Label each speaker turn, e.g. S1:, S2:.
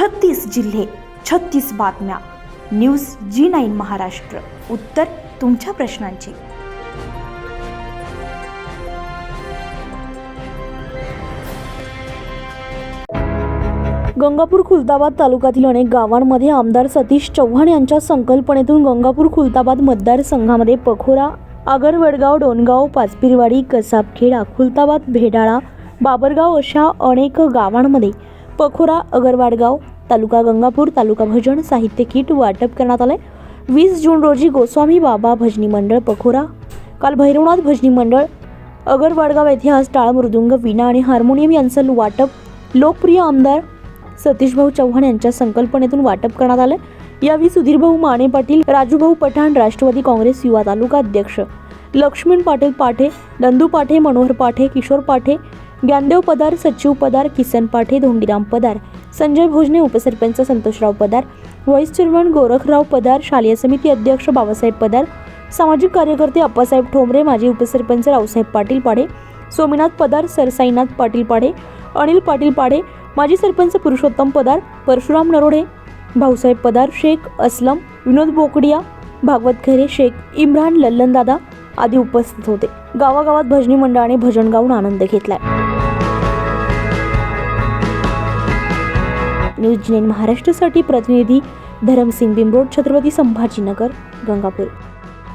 S1: छत्तीस जिल्हे छत्तीस बातम्या. News G nine Maharashtra. उत्तर तुमच्या प्रश्नांची.
S2: गंगापूर खुलताबाद तालुक्यातील अनेक गावांमध्ये आमदार सतीश चव्हाण यांच्या संकल्पनेतून गंगापूर खुलताबाद मतदारसंघामध्ये पखोरा आगर वडगाव डोनगाव पाचपिरवाडी कसाबखेडा खुलताबाद भेडाळा बाबरगाव अशा अनेक गावांमध्ये पखोरा अगरवाडगाव तालुका गंगापूर तालुका भजन साहित्य किट वाटप करण्यात आले वीस जून रोजी गोस्वामी बाबा भजनी मंडळ पखोरा काल भैरवनाथ भजनी मंडळ अगरवाडगाव येथे आज टाळ मृदुंग वीणा आणि हार्मोनियम यांचं वाटप लोकप्रिय आमदार सतीशभाऊ चव्हाण यांच्या संकल्पनेतून वाटप करण्यात आलं यावेळी सुधीरभाऊ माने पाटील राजूभाऊ पठाण राष्ट्रवादी काँग्रेस युवा तालुका अध्यक्ष लक्ष्मण पाटील पाठे नंदू पाठे मनोहर पाठे किशोर पाठे ज्ञानदेव पदार सचिव पदार किसन पाठे धोंडीराम पदार संजय भोजने उपसरपंच संतोषराव पदार व्हाईस चेअरमन गोरखराव पदार शालेय समिती अध्यक्ष बाबासाहेब पदार सामाजिक कार्यकर्ते अप्पासाहेब ठोंबरे माजी उपसरपंच रावसाहेब पाटील पाडे सोमीनाथ पदार सरसाईनाथ पाटील पाडे अनिल पाटील पाडे माजी सरपंच पुरुषोत्तम पदार परशुराम नरोडे भाऊसाहेब पदार शेख असलम विनोद बोकडिया भागवत खैरे शेख इम्रान लल्लनदादा आदी उपस्थित होते. गावागावात भजनी मंडळाने भजन गाऊन आनंद घेतलाय. न्यूज जिनेन महाराष्ट्रासाठी प्रतिनिधी धरमसिंग बिंबरोड छत्रपती संभाजीनगर गंगापूर.